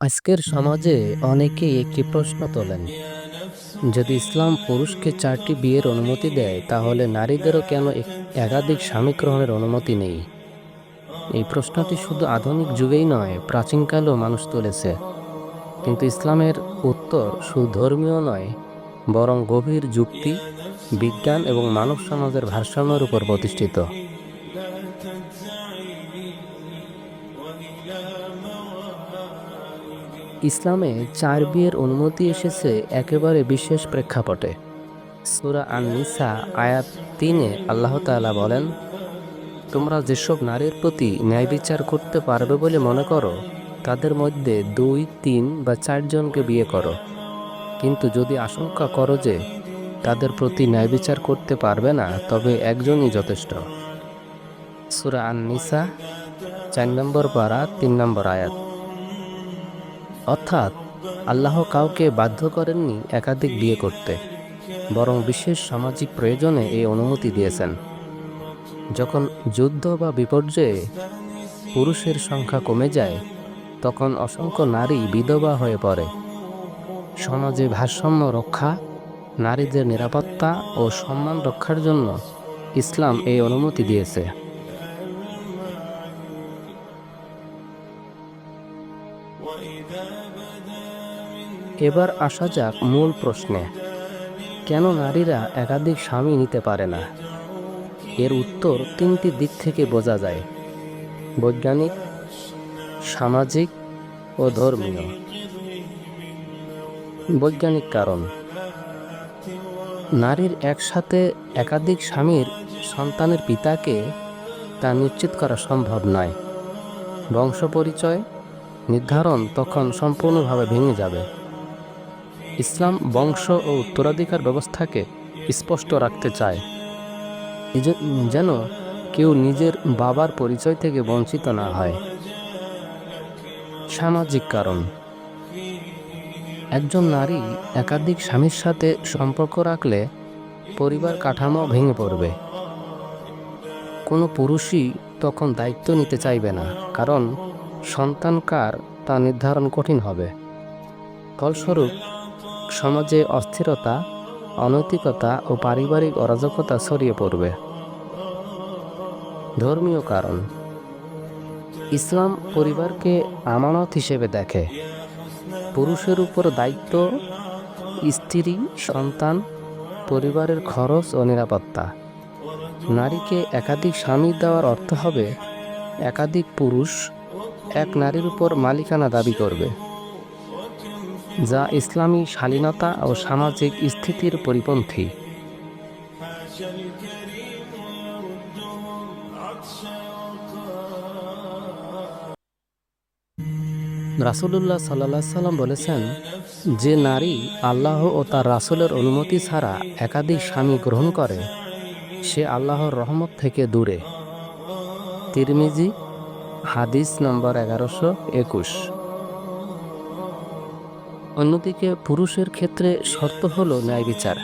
আজকের সমাজে অনেকেই একটি প্রশ্ন তোলেন, যদি ইসলাম পুরুষকে চারটি বিয়ের অনুমতি দেয়, তাহলে নারীদেরও কেন এক- একাধিক স্বামী গ্রহণের অনুমতি নেই? এই প্রশ্নটি শুধু আধুনিক যুগেই নয়, প্রাচীনকালেও মানুষ তুলেছে। কিন্তু ইসলামের উত্তর সুধর্মীয় নয়, বরং গভীর যুক্তি, বিজ্ঞান এবং মানব সমাজের ভারসাম্যের উপর প্রতিষ্ঠিত। ইসলামে চার বিয়ের অনুমতি এসেছে একেবারে বিশেষ প্রেক্ষাপটে। সুরা আন নিসা আয়াত তিনে আল্লাহ তাআলা বলেন, তোমরা যেসব নারীর প্রতি ন্যায় বিচার করতে পারবে বলে মনে করো, তাদের মধ্যে দুই, তিন বা চারজনকে বিয়ে করো। কিন্তু যদি আশঙ্কা করো যে তাদের প্রতি ন্যায় বিচার করতে পারবে না, তবে একজনই যথেষ্ট। সুরা আন নিসা চার নম্বর পারা, তিন নম্বর আয়াত। অর্থাৎ আল্লাহ কাউকে বাধ্য করেননি একাধিক বিয়ে করতে, বরং বিশেষ সামাজিক প্রয়োজনে এই অনুমতি দিয়েছেন। যখন যুদ্ধ বা বিপর্যয়ে পুরুষের সংখ্যা কমে যায়, তখন অসংখ্য নারী বিধবা হয়ে পড়ে। সমাজে ভারসাম্য রক্ষা, নারীদের নিরাপত্তা ও সম্মান রক্ষার জন্য ইসলাম এই অনুমতি দিয়েছে। এবার আসা যাক মূল প্রশ্নে। কেন নারীরা একাধিক স্বামী নিতে পারে না? এর উত্তর তিনটি দিক থেকে বোঝা যায়। বৈজ্ঞানিক, সামাজিক ও ধর্মীয়। বৈজ্ঞানিক কারণ, নারীর একসাথে একাধিক স্বামীর সন্তানের পিতাকে তা নিশ্চিত করা সম্ভব নয়। বংশ পরিচয় নির্ধারণ তখন সম্পূর্ণভাবে ভেঙে যাবে। ইসলাম বংশ ও উত্তরাধিকার ব্যবস্থাকে স্পষ্ট রাখতে চায়। যেন কেউ নিজের বাবার পরিচয় থেকে বঞ্চিত না হয়। সামাজিক কারণ। একজন নারী একাধিক স্বামীর সাথে সম্পর্ক রাখলে পরিবার কাঠামো ভেঙে পড়বে। কোনো পুরুষই তখন দায়িত্ব নিতে চাইবে না, কারণ সন্তান কার তা নির্ধারণ কঠিন হবে। ফলস্বরূপ সমাজে অস্থিরতা, অনৈতিকতা ও পারিবারিক অরাজকতা ছড়িয়ে পড়বে। ধর্মীয় কারণ। ইসলাম পরিবারকে আমানত হিসেবে দেখে। পুরুষের উপর দায়িত্ব, স্ত্রী, সন্তান, পরিবারের খরচ ও নিরাপত্তা। নারীকে একাধিক স্বামী দেওয়ার অর্থ হবে, একাধিক পুরুষ এক নারীর উপর মালিকানা দাবি করবে। যা ইসলামী শালীনতা ও সামাজিক স্থিতির পরিপন্থী। রাসুলুল্লাহ সাল্লাহ সাল্লাম বলেছেন, যে নারী আল্লাহ ও তার রাসুলের অনুমতি ছাড়া একাধিক স্বামী গ্রহণ করে, সে আল্লাহর রহমত থেকে দূরে। তিরমিজি, হাদিস নম্বর এগারোশো একুশ। অন্যদিকে পুরুষের ক্ষেত্রে শর্ত হল ন্যায় বিচার।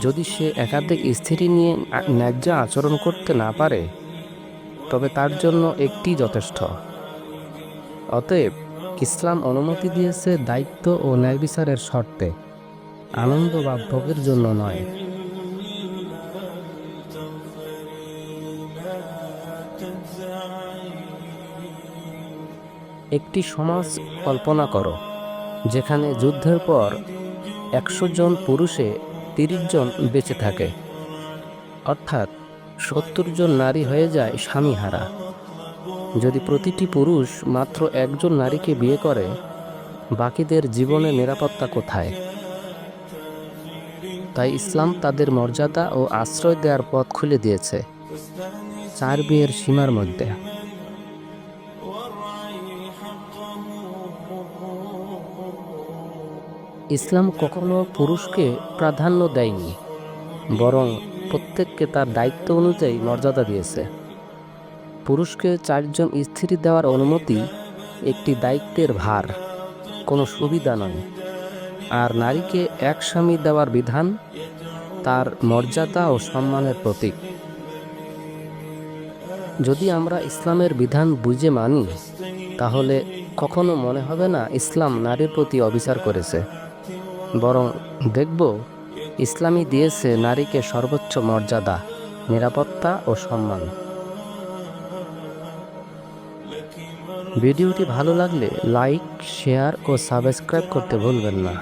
যদি সে একাধিক স্ত্রী নিয়ে ন্যায্য আচরণ করতে না পারে, তবে তার জন্য একটি যথেষ্ট। অতএব ইসলাম অনুমতি দিয়েছে দায়িত্ব ও ন্যায় বিচারের শর্তে, আনন্দ বা ভোগের জন্য নয়। একটি সমাজ কল্পনা করো। যেখানে যুদ্ধের পর একশো জন পুরুষে তিরিশ জন বেঁচে থাকে। অর্থাৎ সত্তর জন নারী হয়ে যায় স্বামীহারা। যদি প্রতিটি পুরুষ মাত্র একজন নারীকে বিয়ে করে, বাকিদের জীবনের নিরাপত্তা কোথায়? তাই ইসলাম তাদের মর্যাদা ও আশ্রয় দেওয়ার পথ খুলে দিয়েছে। চার বিয়ের সীমার মধ্যে। ইসলাম কখনো পুরুষকে প্রাধান্য দেয়নি, বরং প্রত্যেককে তার দায়িত্ব অনুযায়ী মর্যাদা দিয়েছে। পুরুষকে চারজন স্ত্রী দেওয়ার অনুমতি একটি দায়িত্বের ভার, কোনো সুবিধা নয়। আর নারীকে এক স্বামী দেওয়ার বিধান তার মর্যাদা ও সম্মানের প্রতীক। যদি আমরা ইসলামের বিধান বুঝে মানি, তাহলে কখনো মনে হবে না ইসলাম নারীর প্রতি অবিচার করেছে। বরং দেখব, ইসলামই দিয়েছে নারীকে সর্বোচ্চ মর্যাদা, নিরাপত্তা ও সম্মান। ভিডিওটি ভালো লাগলে লাইক, শেয়ার ও সাবস্ক্রাইব করতে ভুলবেন না।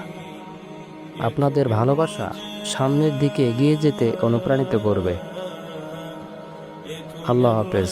আপনাদের ভালোবাসা সামনের দিকে এগিয়ে যেতে অনুপ্রাণিত করবে। আল্লাহ হাফেজ।